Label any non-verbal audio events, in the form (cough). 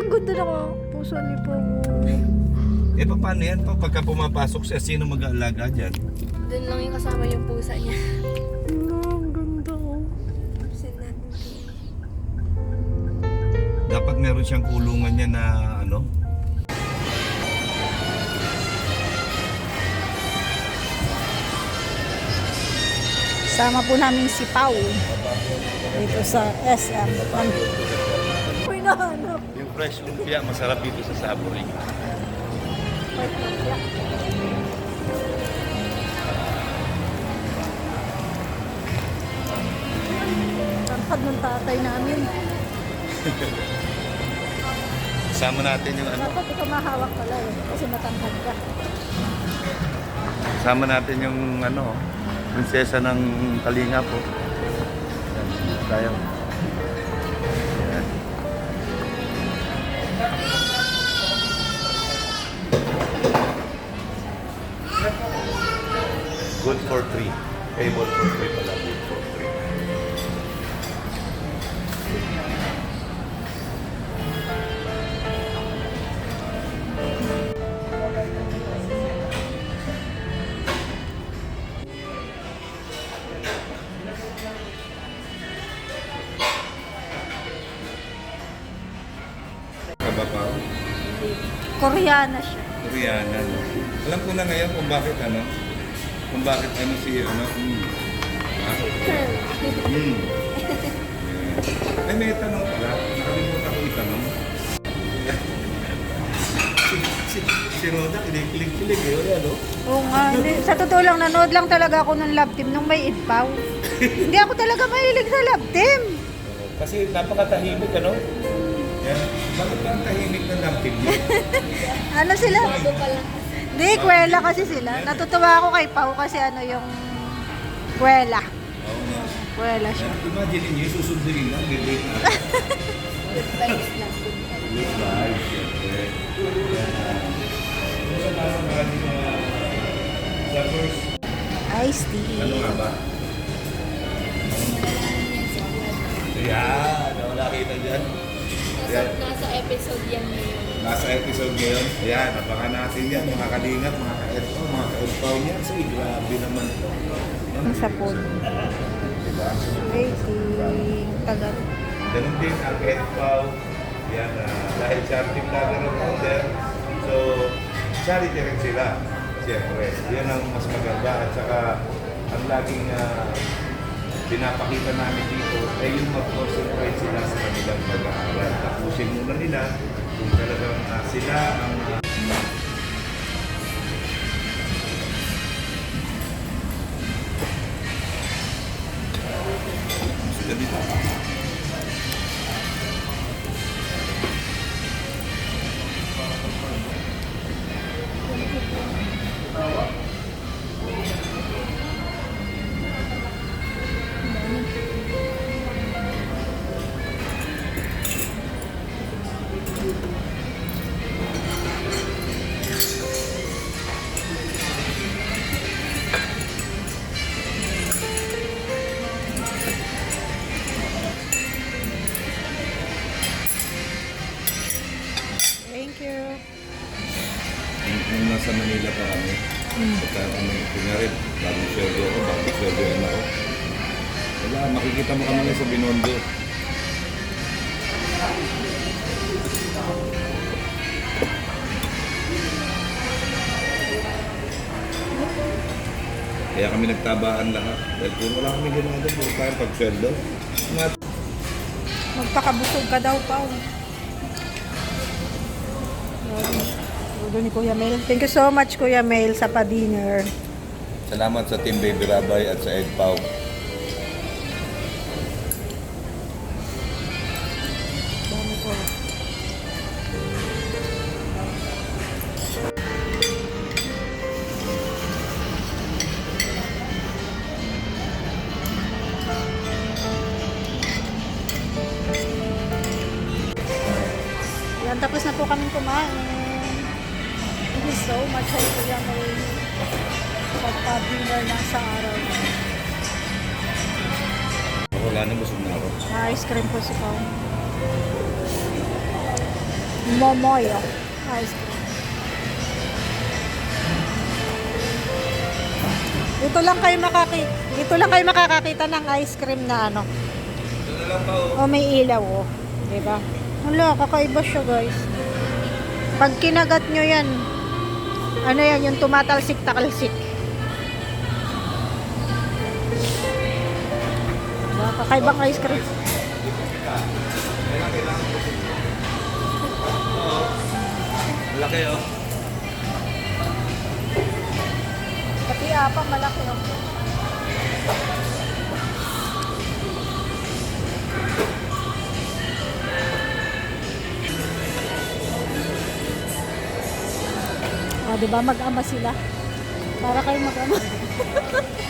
ang ganda na ko. Puso ni po. Eh, pa- paano yan? Pa, pagka pumapasok siya, sino mag-aalaga dyan? Doon lang yung kasama yung pusa niya. Ano, ang ganda oh. Send natin. Dapat meron siyang kulungan niya na ano? Sama po namin si Pau. Dito sa SM. Uy, nahanap. Fresh lumpia, masarap dito sa Saboring. Tangkad ng tatay namin. (laughs) Kasama natin yung ano? Dapat ikaw mahawak pala eh. Kasi matangkad ka. Kasama natin yung ano, prinsesa ng Kalinga po. Tayo. Good for three. Table for three pala. Good for three. Kababaw. Koreana siya. Koreana. Alam ko na ngayon kung bakit ano, kung bakit ano si ano, mm. Ha? Mm. Yeah. Ay, may tanong pala. Nakalimutan ko itanong. si, si, si Roda, kinikilig-kilig eh. Wala, no? Oo nga. Hindi, sa totoo lang, nanood lang talaga ako ng love team nung may idpaw. (laughs) Hindi ako talaga mahilig sa love team. Kasi napakatahimik, ano? Yan. Bakit ba ang tahimik ng nampig niyo? (laughs) Ano sila? Bago pa lang. Hindi, kwela kasi sila. Natutuwa ako kay Pau kasi ano yung kwela. Oo nga. Kwela siya. Imagine niyo, susundin lang, bibig na. Good vibes lang. Vibes. Syempre. Iced tea. ano nga ba? Yan, ako nakita dyan. Nasa, nasa episode yan ngayon. Nasa episode ngayon. Ayan, abangan natin yan, mga kalingap, mga ka-edpaw, mga ka-edpaw niya. Say, grabe naman ito. Ang sapon. Diba? Waiting. Tagal. Ganun din ang edpaw. Yan, ah, dahil charity vlogger ang founder. So, charity rin sila. Siyempre, yan ang mas maganda. At saka, ang laging ah, pinapakita namin dito ay yung mag-concentrate sila sa kanilang pag-aaral. Tapusin muna nila talagang ah, sila ang you. Nung nasa Manila pa kami, pagka ano, kunyari, bagong sweldo ako, bagong sweldo yan ako. Wala, makikita mo kami sa Binondo. Kaya kami nagtabaan lahat. Dahil kung wala kami ginagawa, puro tayo pag sweldo. Mga Magpakabusog ka daw, Pau. Ulo ni Kuya Mel. Thank you so much, Kuya Mel, sa pa-dinner. Salamat sa Team Baby Rabay at sa Ed Pau. Yan, tapos na po kami kumain. Thank you so much sa Kuya Mel. Sa pa-dinner na sa araw. Wala na, busog na ako. Ice cream po si Pao. Momoyo ice cream. Dito lang kayo makaki dito lang kayo makakakita ng ice cream na ano. Ito na lang pa oh. O may ilaw oh. 'Di ba? Wala, kakaiba siya guys. Pag kinagat nyo yan, ano yan, yung tumatalsik-takalsik. Kakaibang ice cream. Malaki oh. Pati apa, malaki oh. 'Di ba mag-ama sila? Para kayo mag-ama. (laughs)